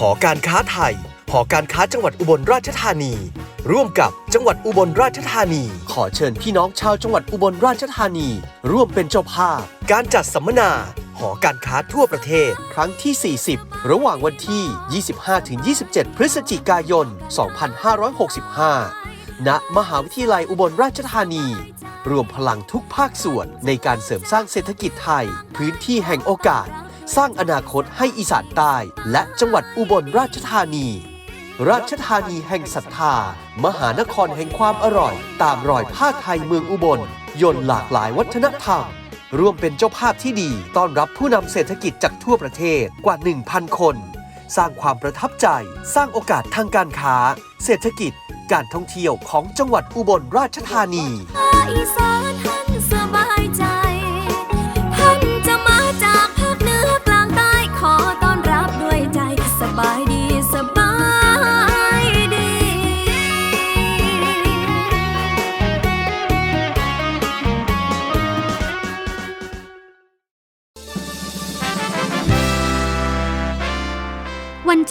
หอการค้าไทย หอการค้าจังหวัดอุบลราชธานี ร่วมกับจังหวัดอุบลราชธานี ขอเชิญพี่น้องชาวจังหวัดอุบลราชธานี ร่วมเป็นเจ้าภาพ การจัดสัมมนา หอการค้าทั่วประเทศ ครั้งที่ 40 ระหว่างวันที่ 25-27 พฤศจิกายน 2565 ณ มหาวิทยาลัยอุบลราชธานี รวมพลังทุกภาคส่วนในการเสริมสร้างเศรษฐกิจไทย พื้นที่แห่งโอกาส สร้างอนาคตให้อีสานใต้ และจังหวัดอุบลราชธานี ราชธานีแห่งศรัทธา มหานครแห่งความอร่อย ตามรอยผ้าไทยเมืองอุบล ยนต์หลากหลายวัฒนธรรม ร่วมเป็นเจ้าภาพที่ดี ต้อนรับผู้นำเศรษฐกิจจากทั่วประเทศกว่า 1,000 คน สร้างความประทับใจ สร้างโอกาสทางการค้า เศรษฐกิจ การท่องเที่ยวของจังหวัดอุบลราชธานี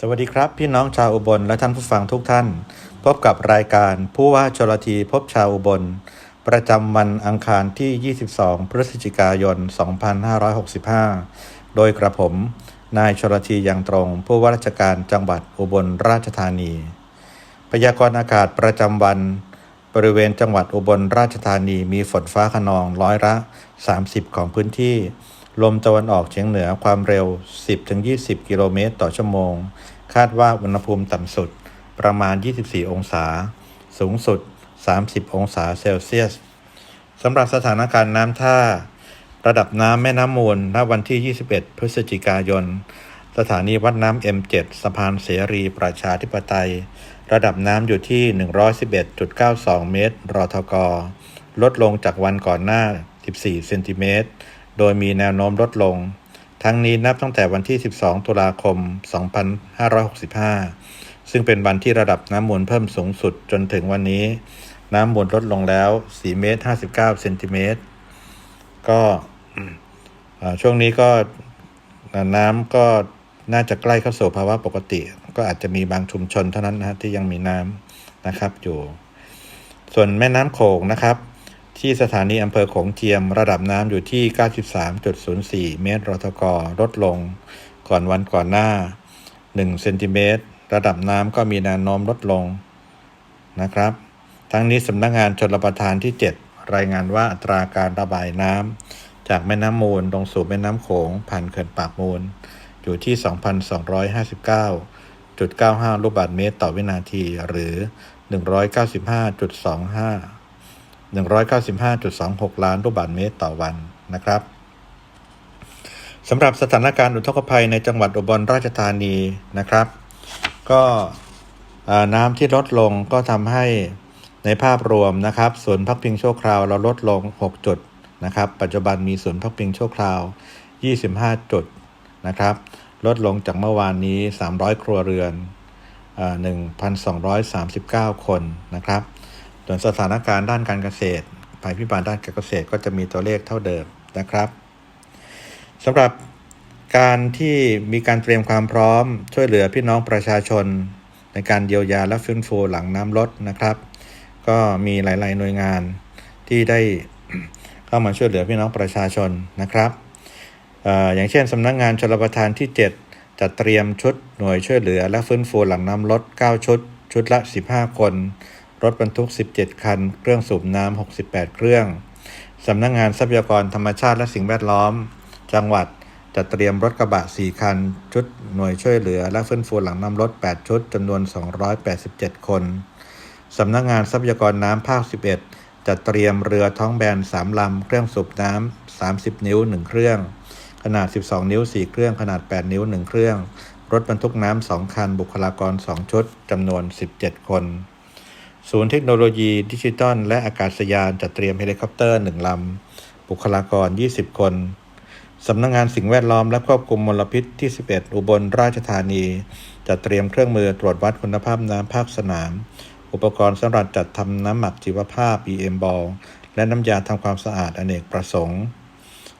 สวัสดีครับพี่น้องชาวอุบลและท่านผู้ฟังทุกท่าน พบกับรายการผู้ว่าชลทีพบชาวอุบล ประจำวันอังคารที่ 22 พฤศจิกายน 2565 โดยกระผม นายชลทียังตรง ผู้ว่าราชการจังหวัดอุบลราชธานี พยากรณ์อากาศประจำวัน บริเวณจังหวัดอุบลราชธานีมีฝนฟ้าขนองร้อยละ 30 ของพื้นที่ลมตะวันออกเฉียงเหนือความเร็ว 10-20 กิโลเมตรต่อชั่วโมง คาดว่าอุณหภูมิต่ำสุดประมาณ 24 องศา สูงสุด 30 องศาเซลเซียสสำหรับสถานการณ์น้ำท่า ระดับน้ำแม่น้ำมูลณวันที่ 21 พฤศจิกายน สถานีวัดน้ำ M7 สะพานเสรีประชาธิปไตย ระดับน้ำอยู่ที่ 111.92 เมตร รทก ลดลงจากวันก่อนหน้า 14 เซนติเมตร โดยมีแนวโน้มลดลง ทั้งนี้นับตั้งแต่วันที่ 12 ตุลาคม 2565 ซึ่งเป็นวันที่ระดับน้ำมูลเพิ่มสูงสุดจนถึงวันนี้ น้ำมูลลดลงแล้ว 4 เมตร 59 เซนติเมตร ก็ช่วงนี้ก็น้ำก็น่าจะใกล้เข้าสู่ภาวะปกติ ก็อาจจะมีบางชุมชนเท่านั้นนะฮะที่ยังมีน้ำนะครับอยู่ ส่วนแม่น้ำโขงนะครับ ที่สถานีอำเภอโขงเจียมระดับน้ำอยู่ที่ 93.04 เมตรรทกลดลง ก่อนวันก่อนหน้า 1 เซนติเมตรระดับน้ำก็มีแนวโน้มลดลงนะครับ ทั้งนี้สำนักงานชลประทานที่ 7 รายงานว่าอัตราการระบายน้ำจากแม่น้ำมูลลงสู่แม่น้ำโขงผ่านเขื่อนปากมูล อยู่ที่ 2,259.95 ลูกบาศก์เมตรต่อวินาทีหรือ 195.25 195.26 ล้านลูกบาศก์เมตรต่อวันนะครับสำหรับสถานการณ์อุทกภัยในจังหวัดอุบลราชธานีนะครับ ก็น้ำที่ลดลงก็ทำให้ในภาพรวมนะครับศูนย์พักพิงชั่วคราวเราลดลง 6 จุดนะครับ ปัจจุบันมีศูนย์พักพิงชั่วคราว 25 จุดนะครับ ลดลงจากเมื่อวานนี้ 300 ครัวเรือนอ่า1,239 คนนะครับ ส่วนสถานการณ์ด้านการเกษตร ภัยพิบัติด้านการเกษตรก็จะมีตัวเลขเท่าเดิมนะครับสำหรับการที่มีการเตรียมความพร้อม ช่วยเหลือพี่น้องประชาชน ในการเยียวยาและฟื้นฟูหลังน้ำลดนะครับ ก็มีหลาย ๆ หน่วยงานที่ได้เข้ามาช่วยเหลือพี่น้องประชาชนนะครับออย่างเช่นสำนักงานชลประทานที่ 7 จัดเตรียมชุดหน่วยช่วยเหลือและฟื้นฟูหลังน้ำลด 9 ชุด ชุดละ 15 คน รถบรรทุก 17 คัน เครื่องสูบน้ำ 68 เครื่อง สำนักงานทรัพยากรธรรมชาติและสิ่งแวดล้อม จังหวัดจัดเตรียมรถกระบะ 4 คัน ชุดหน่วยช่วยเหลือและฟื้นฟูหลังน้ำลด8ชุดจำนวน 287 คน สำนักงานทรัพยากรน้ำภาค 11จัดเตรียมเรือท้องแบน 3 ลำ เครื่องสูบน้ำ 30 นิ้ว 1 เครื่อง ขนาด 12 นิ้ว 4 เครื่อง ขนาด 8 นิ้ว 1 เครื่อง รถบรรทุกน้ำ 2 คัน บุคลากร 2 ชุดจำนวน 17 คน ศูนย์เทคโนโลยีดิจิตอลและอากาศยานจัดเตรียมเฮลิคอปเตอร์1ลำ บุคลากร 20 คน สำนักงงานสิ่งแวดล้อมและควบคุมมลพิษที่ 11 อุบลราชธานี จัดเตรียมเครื่องมือตรวจวัดคุณภาพน้ำภาคสนาม อุปกรณ์สำหรับจัดทำน้ำหมักชีวภาพ EM Ball และน้ำยาทำความสะอาดอเนกประสงค์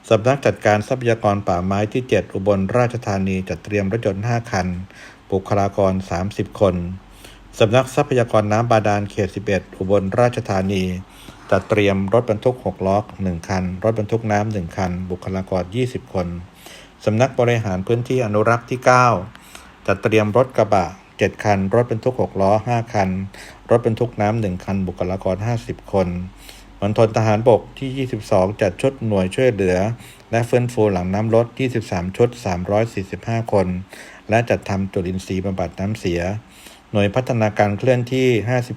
สำนักจัดการทรัพยากรป่าไม้ที่ 7 อุบลราชธานีจัดเตรียมรถยนต์ 5 คัน บุคลากร 30 คน สำนักทรัพยากรน้ำบาดาลเขต 11 อุบลราชธานีจัดเตรียมรถบรรทุก 6 ล้อ 1 คัน รถบรรทุกน้ำ 1 คัน บุคลากร 20 คน สำนักบริหารพื้นที่อนุรักษ์ที่ 9 จัดเตรียมรถกระบะ 7 คัน รถบรรทุก 6 ล้อ 5 คัน รถบรรทุกน้ำ 1 คัน บุคลากร 50 คนมณฑลทหารบกที่ 22 จัดชุดหน่วยช่วยเหลือ และฟื้นฟูหลังน้ำลด23 ชุด 345 คน และจัดทำจุลินทรีย์บำบัดน้ำเสีย หน่วยพัฒนาการเคลื่อนที่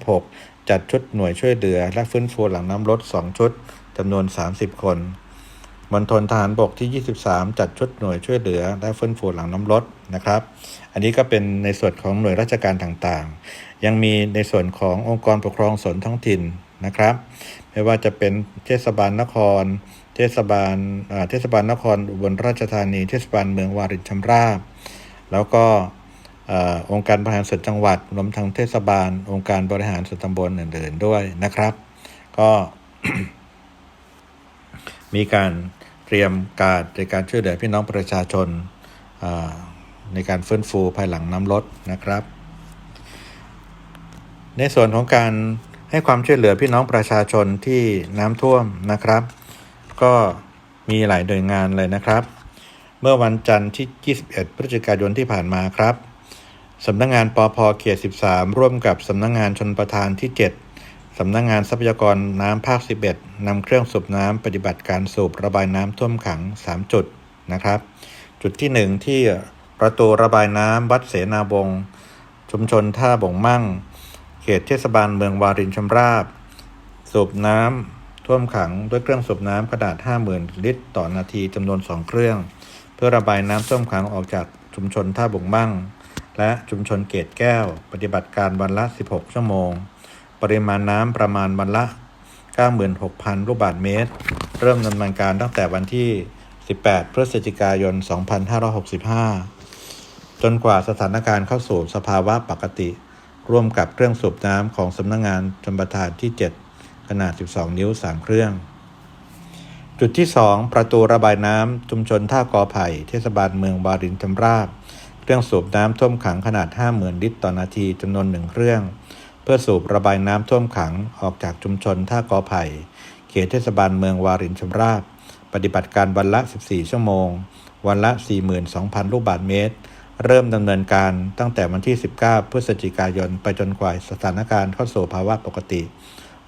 56 จัดชุดหน่วยช่วยเหลือ และฟื้นฟูหลังน้ำลด2ชุดจำนวน 30 คนมณฑลทหารบกที่ 23 จัดชุดหน่วยช่วยเหลือ และฟื้นฟูหลังน้ำลดนะครับ อันนี้ก็เป็นในส่วนของหน่วยราชการต่างๆ ยังมีในส่วนขององค์กรปกครองส่วนท้องถิ่นนะครับ ไม่ว่าจะเป็นเทศบาลนคร เทศบาลเทศบาลนครอุบลราชธานี เทศบาลเมืองวารินชำราบ แล้วก็ องค์การบริหารส่วนจังหวัดรวมทั้งเทศบาล องค์การบริหารส่วนตำบลอื่นๆด้วยนะครับ ก็มีการเตรียมการในการช่วยเหลือพี่น้องประชาชนในการฟื้นฟูภายหลังน้ำลดนะครับ ในส่วนของการให้ความช่วยเหลือพี่น้องประชาชนที่น้ำท่วมนะครับ ก็มีหลายหน่วยงานเลยนะครับ เมื่อวันจันทร์ที่ 21 พฤศจิกายนที่ผ่านมาครับ สำนักงานปอพเขต 13 ร่วมกับสำนักงานชนประทานที่ 7 สำนักงานทรัพยากรน้ำภาค 11นำเครื่องสูบน้ำปฏิบัติการสูบระบายน้ำท่วมขัง 3 จุดนะครับ จุดที่ 1 ที่ประตูระบายน้ำวัดเสนาบง ชุมชนท่าบ่งมั่ง เขตเทศบาลเมืองวารินชำราบ สูบน้ำท่วมขังด้วยเครื่องสูบน้ำขนาด 50,000 ลิตร ต่อนาทีจำนวน 2 เครื่อง เพื่อระบายน้ำท่วมขังออกจากชุมชนท่าบ่งมั่ง และชุมชนเกตแก้ว ปฏิบัติการวันละ 16 ชั่วโมง ปริมาณน้ำประมาณวันละ 96,000 ลูกบาศก์เมตร เริ่มดำเนินการตั้งแต่วันที่ 18 พฤศจิกายน 2565 จนกว่าสถานการณ์เข้าสู่สภาวะปกติ ร่วมกับเครื่องสูบน้ำของสำนักงงานชมประทานที่ 7 ขนาด 12 นิ้ว 3 เครื่อง จุดที่ 2 ประตูระบายน้ำชุมชนท่ากอไผ่ เทศบาลเมืองวารินชำราบ รื่องสูบน้ำท่วมขังขนาด 50,000 ลิตรต่อนาทีจำนวนหนึ่งเครื่อง เพื่อสูบระบายน้ำท่วมขังออกจากชุมชนท่ากอไผ่ เขตเทศบาลเมืองวารินชำราบ ปฏิบัติการวันละ 14 ชั่วโมง วันละ 42,000 ลูกบาศก์เมตร เริ่มดำเนินการตั้งแต่วันที่ 19 พฤศจิกายนไปจนกว่าสถานการณ์เข้าสู่ภาวะปกติ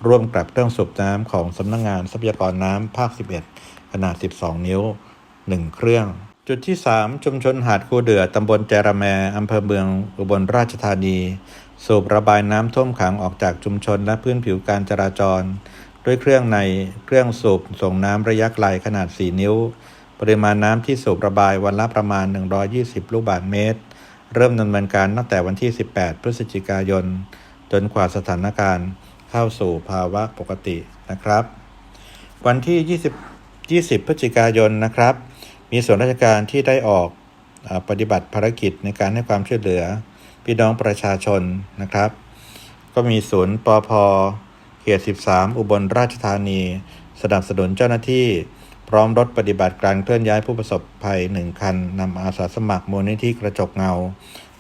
ร่วมกับเครื่องสูบน้ำของสำนักงงานทรัพยากรน้ำภาค 11 ขนาด 12 นิ้ว 1 เครื่อง จุดที่ 3 ชุมชนหาดคูเดือตำบลแจระแมอำเภอเมืองอุบลราชธานี สูบระบายน้ำท่วมขังออกจากชุมชนและพื้นผิวการจราจร ด้วยเครื่องในเครื่องสูบส่งน้ำระยะไกลขนาด 4 นิ้ว ปริมาณน้ำที่สูบระบายวันละประมาณ 120 ลูกบาศก์เมตร เริ่มดำเนินการตั้งแต่วันที่ 18 พฤศจิกายน จนกว่าสถานการณ์เข้าสู่ภาวะปกตินะครับ วันที่ 20 20 พฤศจิกายนนะครับ มีส่วนราชการที่ได้ออกปฏิบัติภารกิจในการให้ความช่วยเหลือ พี่น้องประชาชนนะครับ ก็มีศูนย์ปอพเขต 13 อุบลราชธานี สนับสนุนเจ้าหน้าที่ พร้อมรถปฏิบัติการเคลื่อนย้ายผู้ประสบภัย 1 คันนำอาสาสมัครมูลนิธิกระจกเงา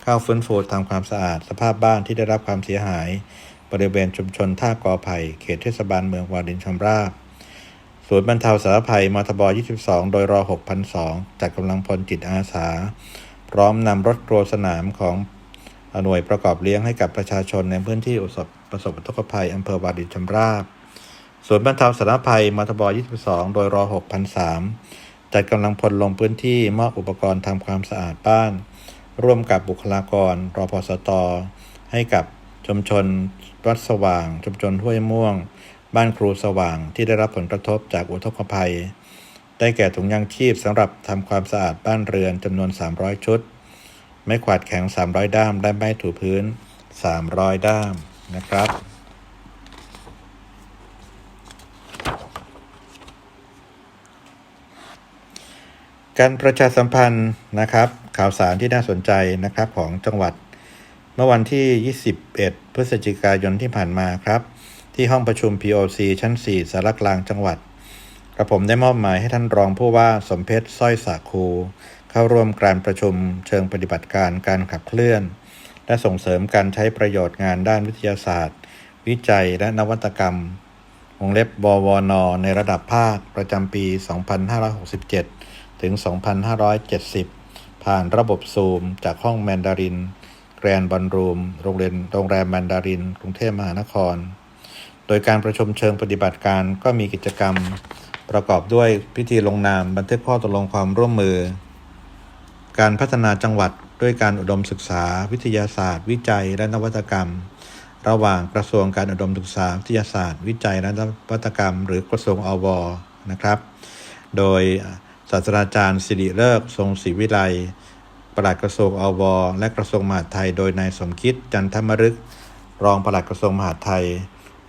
เข้าฟื้นฟูทำความสะอาด สภาพบ้านที่ได้รับความเสียหาย บริเวณชุมชนท่ากอไผ่เขตเทศบาลเมืองวารินชำราบ ศูนย์บรรเทาสาธารณภัยมทบ 22 โดยรอ6,002จัดกำลังพลจิตอาสา พร้อมนำรถครัวสนามของหน่วยประกอบเลี้ยงให้กับประชาชนในพื้นที่ประสบอุทกภัยอำเภอวารินชำราบศูนย์บรรเทาสาธารณภัยมทบ 22 โดยรอ6,003จัดกำลังพลลงพื้นที่มอบอุปกรณ์ทำความสะอาดบ้าน ร่วมกับบุคลากรรอพสต ให้กับชุมชนวัดสว่าง ชุมชนห้วยม่วง บ้านครูสว่างที่ได้รับผลกระทบจากอุทกภัย ได้แก่ถุงยางชีพสำหรับทำความสะอาดบ้านเรือนจำนวน 300 ชุด ไม้กวาดแข็ง 300 ด้าม และไม้ถูพื้น 300 ด้ามนะครับการประชาสัมพันธ์นะครับ ข่าวสารที่น่าสนใจนะครับของจังหวัด เมื่อวันที่ 21 พฤศจิกายนที่ผ่านมาครับ ที่ห้องประชุม POC ชั้น 4 สารกลางจังหวัด กระผมได้มอบหมายให้ท่านรองผู้ว่าสมเพชรสร้อยสาคู เข้าร่วมการประชุมเชิงปฏิบัติการการขับเคลื่อน และส่งเสริมการใช้ประโยชน์งานด้านวิทยาศาสตร์ วิจัยและนวัตกรรม วงเล็บบวนในระดับภาคประจำปี 2567 ถึง 2570 ผ่านระบบซูมจากห้องแมนดาริน แกรนบอลรูม โรงเรียนโรงแรมแมนดาริน กรุงเทพมหานคร โดยการประชุมเชิงปฏิบัติการก็มีกิจกรรม ประกอบด้วยพิธีลงนามบันทึกข้อตกลงความร่วมมือ การพัฒนาจังหวัดด้วยการอุดมศึกษา วิทยาศาสตร์ วิจัยและนวัตกรรม ระหว่างกระทรวงการอุดมศึกษา วิทยาศาสตร์ วิจัยและนวัตกรรม หรือกระทรวงอวนะครับ โดยศาสตราจารย์สิริเลิกทรงศรีวิไลปลัดกระทรวงอวและกระทรวงมหาดไทย โดยนายสมคิดจันทมฤกษ์รองปลัดกระทรวงมหาดไทย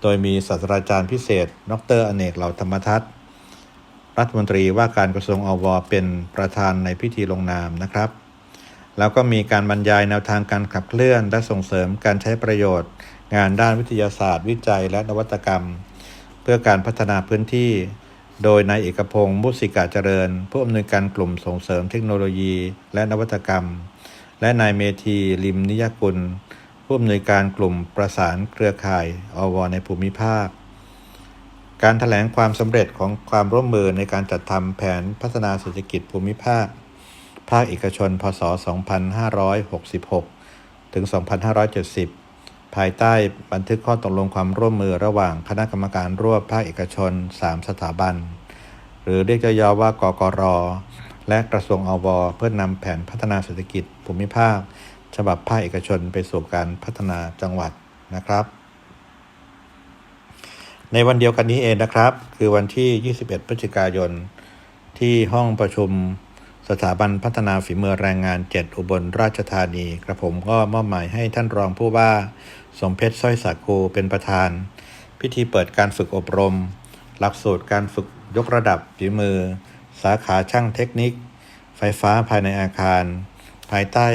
โดยมีศาสตราจารย์พิเศษ ดรอเนกเหล่าธรรมทัศน์รัฐมนตรีว่าการกระทรวงอวเป็นประธานในพิธีลงนามนะครับ แล้วก็มีการบรรยายแนวทางการขับเคลื่อน และส่งเสริมการใช้ประโยชน์ งานด้านวิทยาศาสตร์ วิจัย และนวัตกรรม เพื่อการพัฒนาพื้นที่ โดยนายเอกพงศ์มุสิกาเจริญ ผู้อำนวยการกลุ่มส่งเสริมเทคโนโลยี และนวัตกรรม และนายเมธีลิมนิยกุล ผู้อำนวยการกลุ่มประสานเครือข่ายอวในภูมิภาค การถแถลงความสำเร็จของความร่วมมือในการจัดทำแผนพัฒนาเศรษฐกิจภูมิภาค ภาคเอกชน พศ 2566 ถึง 2570 ภายใต้บันทึกข้อตกลงความร่วมมือระหว่างคณะกรรมการร่วมภาคเอกชน 3 สถาบัน หรือเรียกย่อๆว่ากกร และกระทรวงอว เพื่อนนำแผนพัฒนาเศรษฐกิจภูมิภาค ฉบับภาคเอกชนไปสู่การพัฒนาจังหวัดนะครับ ในวันเดียวกันนี้เองนะครับ คือวันที่ 21 พฤศจิกายน ที่ห้องประชุมสถาบันพัฒนาฝีมือแรงงาน 7 อุบลราชธานีกระผมก็มอบหมายให้ท่านรองผู้ว่าสมเพชรสร้อยสาคูเป็นประธาน พิธีเปิดการฝึกอบรม หลักสูตรการฝึกยกระดับฝีมือ สาขาช่างเทคนิค ไฟฟ้าภายในอาคาร ภายใต้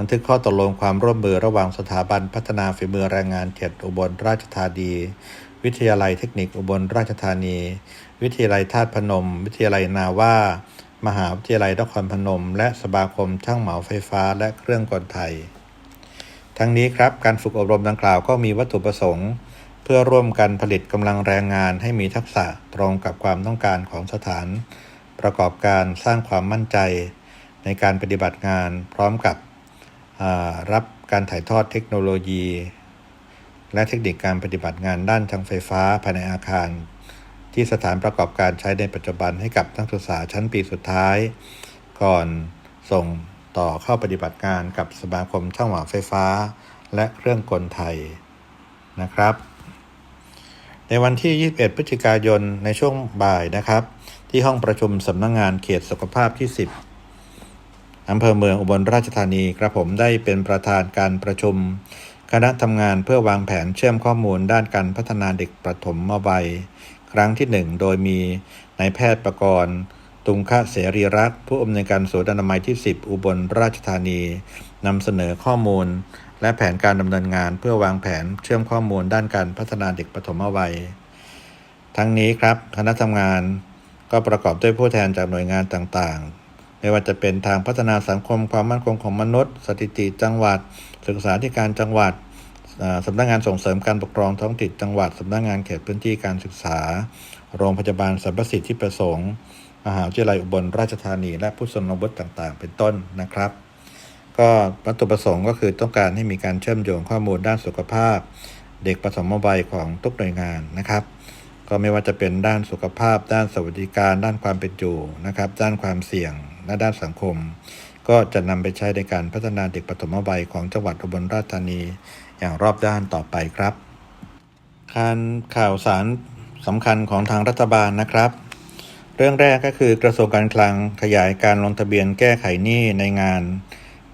บันทึกข้อตกลงความร่วมมือระหว่างสถาบันพัฒนาฝีมือแรงงานเขตอุบลราชธานี วิทยาลัยเทคนิคอุบลราชธานี วิทยาลัยธาตุพนม วิทยาลัยนาว่ามหาวิทยาลัยนครพนม และสมาคมช่างเหมาไฟฟ้าและเครื่องกลไทย ทั้งนี้ครับการฝึกอบรมดังกล่าวก็มีวัตถุประสงค์ เพื่อร่วมกันผลิตกำลังแรงงานให้มีทักษะตรงกับความต้องการของสถาน ประกอบการสร้างความมั่นใจ ในการปฏิบัติงานพร้อมกับ รับการถ่ายทอดเทคโนโลยี และเทคนิคการปฏิบัติงานด้านทางไฟฟ้าภายในอาคาร ที่สถานประกอบการใช้ในปัจจุบันให้กับนักศึกษาชั้นปีสุดท้าย ก่อนส่งต่อเข้าปฏิบัติงานกับสมาคมช่างหวาไฟฟ้า และเครื่องกลไทยนะครับ ในวันที่ 21 พฤศจิกายนในช่วงบ่ายนะครับ ที่ห้องประชุมสำนักงงานเขตสุขภาพที่ 10 อำเภอเมืองอุบลราชธานีกระผมได้เป็นประธานการประชุม คณะทำงานเพื่อวางแผนเชื่อมข้อมูลด้านการพัฒนาเด็กประถมวัยครั้งที่1โดยมีนายแพทย์ประกรณ์ ตุงคะเสรีรักษ์ผู้อำนวยการศูนย์อนามัยที่ 10 อุบลราชธานีนำเสนอข้อมูล และแผนการดำเนินงานเพื่อวางแผนเชื่อมข้อมูลด้านการพัฒนาเด็กปฐมวัย ทั้งนี้ครับคณะทำงานก็ประกอบด้วยผู้แทนจากหน่วยงานต่าง ไม่ว่าจะเป็นทางพัฒนาสังคมความมั่นคงของมนุษย์ สถิติจังหวัด ศึกษาธิการจังหวัดสำนักงานส่งเสริมการปกครองท้องถิ่นจังหวัดสำนักงานเขตพื้นที่การศึกษา โรงพยาบาลสรรพสิทธิประสงค์มหาวิทยาลัยอุบลราชธานี และผู้สนวุฒิต่างๆ เป็นต้นนะครับ ก็วัตถุประสงค์ก็คือต้องการให้มีการเชื่อมโยงข้อมูลด้านสุขภาพ เด็กปฐมวัยของทุกหน่วยงานนะครับ ก็ไม่ว่าจะเป็นด้านสุขภาพ ด้านสวัสดิการ ด้านความเป็นอยู่นะครับ ด้านความเสี่ยง และด้านสังคม ก็จะนำไปใช้ในการพัฒนาเด็กปฐมวัยของจังหวัดอุบลราชธานี อย่างรอบด้านต่อไปครับการข่าวสารสำคัญของทางรัฐบาลนะครับ เรื่องแรกก็คือกระทรวงการคลังขยายการลงทะเบียนแก้ไขหนี้ในงาน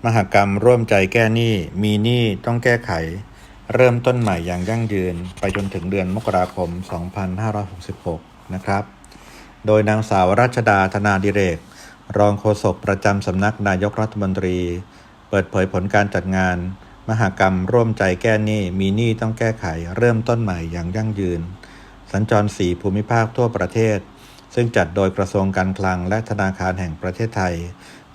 มหกรรมร่วมใจแก้หนี้มีหนี้ต้องแก้ไข เริ่มต้นใหม่อย่างยั่งยืน ไปจนถึงเดือนมกราคม 2566 นะครับ โดยนางสาวรัชดาธนาดิเรก รองโฆษกประจำสำนักนายกรัฐมนตรี เปิดเผยผลการจัดงาน มหกรรมร่วมใจแก้หนี้มีหนี้ต้องแก้ไขเริ่มต้นใหม่อย่างยั่งยืน สัญจรสีภูมิภาคทั่วประเทศ ซึ่งจัดโดยกระทรวงการคลังและธนาคารแห่งประเทศไทย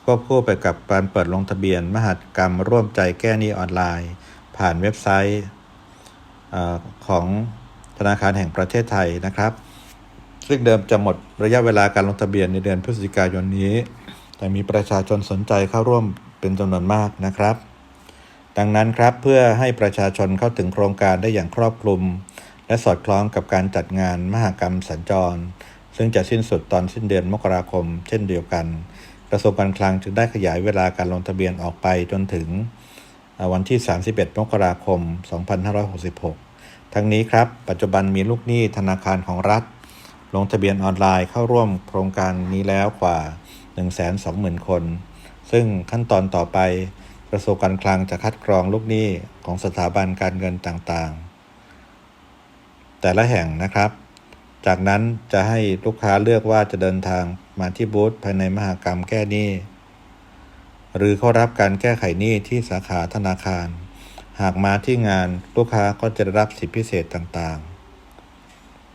ควบคู่ไปกับการเปิดลงทะเบียน มหกรรมร่วมใจแก้หนี้ออนไลน์ ผ่านเว็บไซต์ของธนาคารแห่งประเทศไทยนะครับ ซึ่งเดิมจะหมดระยะเวลาการลงทะเบียนในเดือนพฤศจิกายนนี้ แต่มีประชาชนสนใจเข้าร่วมเป็นจำนวนมากนะครับ ดังนั้นครับเพื่อให้ประชาชนเข้าถึงโครงการได้อย่างครอบคลุม และสอดคล้องกับการจัดงานมหกรรมสัญจร ซึ่งจะสิ้นสุดตอนสิ้นเดือนมกราคม เช่นเดียวกัน กระทรวงการคลังจึงได้ขยายเวลาการลงทะเบียนออกไปจนถึงวันที่ 31 มกราคม 2566 ทั้งนี้ครับ ปัจจุบันมีลูกหนี้ธนาคารของรัฐ ลงทะเบียนออนไลน์เข้าร่วมโครงการนี้แล้วกว่า 120,000 คน ซึ่งขั้นตอนต่อไปกระทรวงการคลังจะคัดกรองลูกหนี้ของสถาบันการเงินต่างๆ แต่ละแห่งนะครับ จากนั้นจะให้ลูกค้าเลือกว่าจะเดินทางมาที่บูธภายในมหากรรมแก้หนี้ หรือเข้ารับการแก้ไขหนี้ที่สาขาธนาคาร หากมาที่งานลูกค้าก็จะได้รับสิทธิพิเศษต่างๆ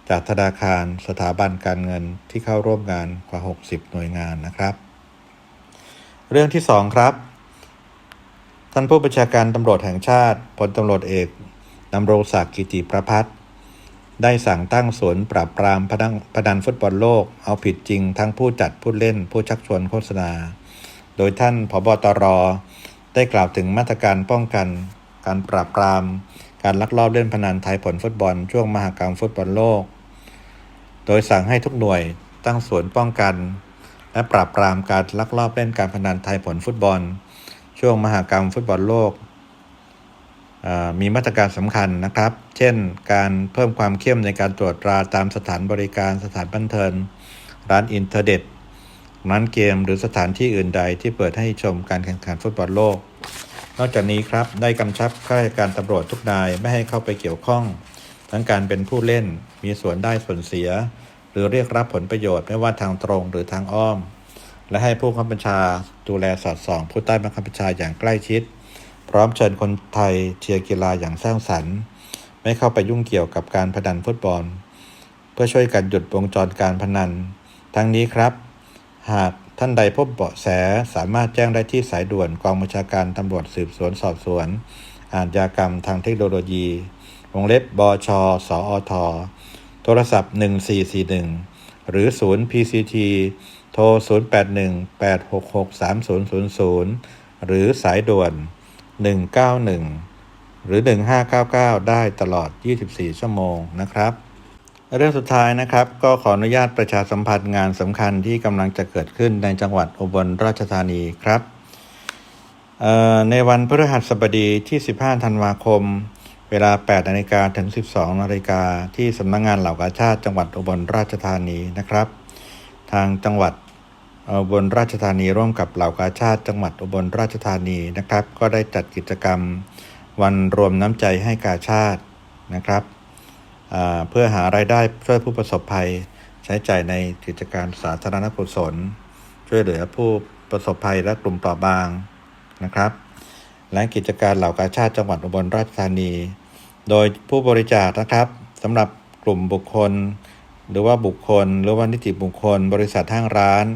จากธนาคารสถาบันการเงินที่เข้าร่วมงานกว่า 60 หน่วยงานนะครับ เรื่องที่ 2 ครับ ท่านผู้บัญชาการตำรวจแห่งชาติพลตำรวจเอกดำโรงศักดิ์กิติประพัฒน์ได้สั่งตั้งศูนย์ปราบปรามพนันพนันฟุตบอลโลก เอาผิดจริงทั้งผู้จัดผู้เล่นผู้ชักชวนโฆษณา โดยท่านผบตร ได้กล่าวถึงมาตรการป้องกัน การปราบปราม การลักลอบเล่นพนันทายผลฟุตบอลช่วงมหกรรมฟุตบอลโลก โดยสั่งให้ทุกหน่วยตั้งศูนย์ป้องกัน และปราบปรามการลักลอบเล่นการพนันไทยผลฟุตบอล ช่วงมหากรรมฟุตบอลโลก มีมาตรการสำคัญนะครับ เช่น การเพิ่มความเข้มในการตรวจตราตามสถานบริการสถานบันเทิงร้านอินเทอร์เน็ตร้านเกมหรือสถานที่อื่นใดที่เปิดให้ชมการแข่งขันฟุตบอลโลก นอกจากนี้ครับได้กำชับข้าราชการตำรวจทุกนายไม่ให้เข้าไปเกี่ยวข้อง ทั้งการเป็นผู้เล่นมีส่วนได้ส่วนเสีย หรือเรียกรับผลประโยชน์ไม่ว่าทางตรงหรือทางอ้อม และให้ผู้บังคับบัญชาดูแลสอดส่อง ผู้ใต้บังคับบัญชาอย่างใกล้ชิด พร้อมเชิญคนไทยเชียร์กีฬาอย่างสร้างสรรค์ ไม่เข้าไปยุ่งเกี่ยวกับการพนันฟุตบอล เพื่อช่วยกันหยุดวงจรการพนัน ทั้งนี้ครับ หากท่านใดพบเบาะแสสามารถแจ้งได้ที่สายด่วนกองบัญชาการตำรวจสืบสวนสอบสวนอาชญากรรมทางเทคโนโลยี วงเล็บบอชสอทโทรศัพท์ 1441 หรือศูนย์ PCT โทร 0818663000 หรือสายด่วน 191 หรือ 1599 ได้ตลอด 24 ชั่วโมงนะครับ เรื่องสุดท้ายนะครับ ก็ขออนุญาตประชาสัมพันธ์งานสำคัญที่กำลังจะเกิดขึ้นในจังหวัดอุบลราชธานีครับ ในวันพฤหัสบดีที่ 15 ธันวาคม เวลา 8 นาฬิกาถึง 12 นาฬิกาที่สำนักงงานเหล่ากาชาติจังหวัดอุบลราชธานีนะครับ ทางจังหวัดอุบลราชธานีร่วมกับเหล่ากาชาติจังหวัดอุบลราชธานีนะครับ ก็ได้จัดกิจกรรมวันรวมน้ำใจให้กาชาตินะครับเพื่อหารายได้ช่วยผู้ประสบภัย ใช้จ่ายในกิจการสาธารณกุศล ช่วยเหลือผู้ประสบภัยและกลุ่มเปราะบางนะครับ และกิจการเหล่ากาชาติจังหวัดอุบลราชธานี โดยผู้บริจาคนะครับสำหรับกลุ่มบุคคล หรือว่าบุคคล หรือว่านิติบุคคล บริษัทห้างร้าน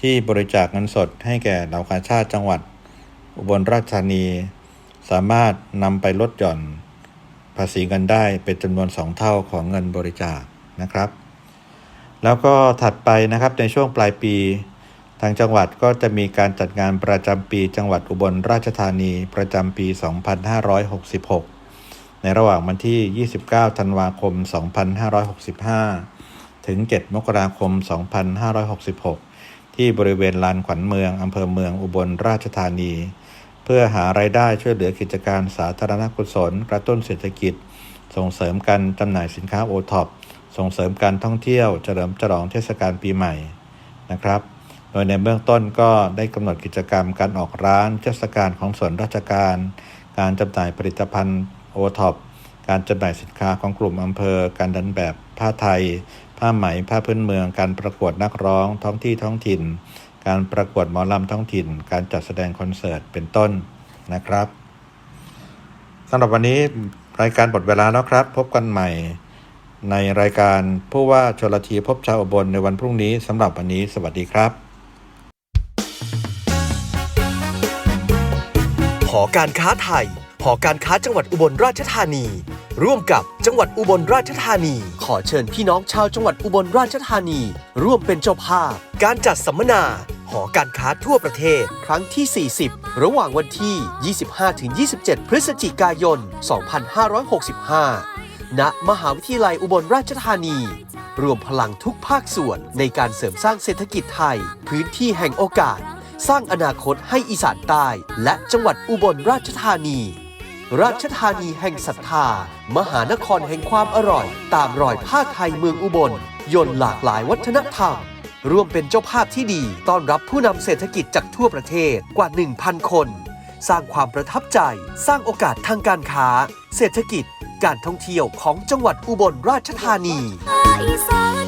ที่บริจาคเงินสดให้แก่เหล่ากาชาติจังหวัด อุบลราชธานี สามารถนำไปลดหย่อน ภาษีเงินได้เป็นจำนวน 2 เท่าของเงินบริจาคนะครับ แล้วก็ถัดไปนะครับในช่วงปลายปี ทางจังหวัดก็จะมีการจัดงานประจำปีจังหวัดอุบลราชธานีประจำปี 2566 ในระหว่างวันที่ 29 ธันวาคม 2565 ถึง 7 มกราคม 2566 ที่บริเวณลานขวัญเมือง อำเภอเมืองอุบลราชธานี เพื่อหารายได้ช่วยเหลือกิจการสาธารณกุศล กระตุ้นเศรษฐกิจ ส่งเสริมการจำหน่ายสินค้าโอท็อป ส่งเสริมการท่องเที่ยว เฉลิมฉลองเทศกาลปีใหม่ นะครับ โดยในเบื้องต้นก็ได้กำหนดกิจกรรมการออกร้านเทศกาลของส่วนราชการ การจำหน่ายผลิตภัณฑ์ โอท็อปการจำหน่ายสินค้าของกลุ่มอำเภอ การดันแบบผ้าไทย ผ้าไหม ผ้าพื้นเมือง การประกวดนักร้อง ท้องที่ท้องถิ่น การประกวดหมอลำท้องถิ่น การจัดแสดงคอนเสิร์ต เป็นต้นนะครับสำหรับวันนี้รายการหมดเวลาแล้วครับ พบกันใหม่ ในรายการผู้ว่าชลทีพบชาวอบลในวันพรุ่งนี้สำหรับวันนี้ สวัสดีครับ หอการค้าไทย หอการค้าจังหวัดอุบลราชธานี ร่วมกับจังหวัดอุบลราชธานี ขอเชิญพี่น้องชาวจังหวัดอุบลราชธานี ร่วมเป็นเจ้าภาพ การจัดสัมมนาหอการค้าทั่วประเทศ ครั้งที่ 40 ระหว่างวันที่ 25-27 พฤศจิกายน 2565 ณ มหาวิทยาลัยอุบลราชธานี รวมพลังทุกภาคส่วนในการเสริมสร้างเศรษฐกิจไทย พื้นที่แห่งโอกาส สร้างอนาคตให้อีสานใต้ และจังหวัดอุบลราชธานี ราชธานีแห่งศรัทธา มหานครแห่งความอร่อย ตามรอยผ้าไทยเมืองอุบล ยนต์หลากหลายวัฒนธรรม ร่วมเป็นเจ้าภาพที่ดี ต้อนรับผู้นำเศรษฐกิจจากทั่วประเทศกว่า 1,000 คน สร้างความประทับใจ สร้างโอกาสทางการค้า เศรษฐกิจ การท่องเที่ยวของจังหวัดอุบลราชธานีอีสา